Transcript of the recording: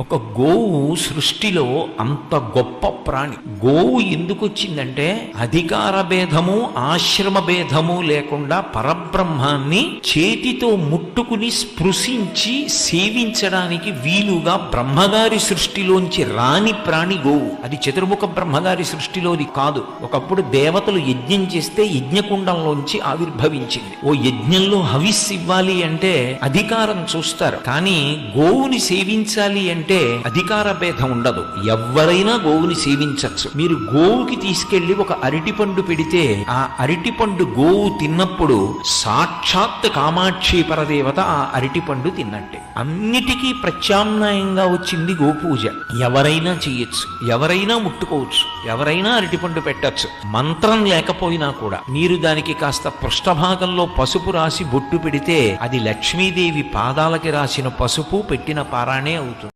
ఒక గోవు సృష్టిలో అంత గొప్ప ప్రాణి. గోవు ఎందుకు వచ్చిందంటే అధికార భేదము ఆశ్రమ భేదము లేకుండా పరబ్రహ్మాన్ని చేతితో ముట్టుకుని స్పృశించి సేవించడానికి వీలుగా బ్రహ్మగారి సృష్టిలోంచి రాని ప్రాణి గోవు. అది చతుర్ముఖ బ్రహ్మగారి సృష్టిలోది కాదు. ఒకప్పుడు దేవతలు యజ్ఞం చేస్తే యజ్ఞకుండంలోంచి ఆవిర్భవించింది. ఓ యజ్ఞంలో హవిస్ ఇవ్వాలి అంటే అధికారం చూస్తారు. కానీ గోవుని సేవించాలి అంటే అధికార భేదం ఉండదు. ఎవరైనా గోవుని సేవించచ్చు. మీరు గోవుకి తీసుకెళ్ళి ఒక అరటిపండు పెడితే ఆ అరటిపండు గోవు తిన్నప్పుడు సాక్షాత్ కామాక్షి పరదేవత ఆ అరటిపండు తిన్నట్టే. అన్నిటికీ ప్రత్యామ్నాయంగా వచ్చింది గోపూజ. ఎవరైనా చేయొచ్చు. ఎవరైనా ముట్టుకోవచ్చు. ఎవరైనా అరటిపండు పెట్టచ్చు. మంత్రం లేకపోయినా కూడా. మీరు దానికి కాస్త పృష్ఠభాగంలో పసుపు రాసి బొట్టు పెడితే అది లక్ష్మీదేవి పాదాలకి రాసిన పసుపు పెట్టిన పారాణే అవుతుంది.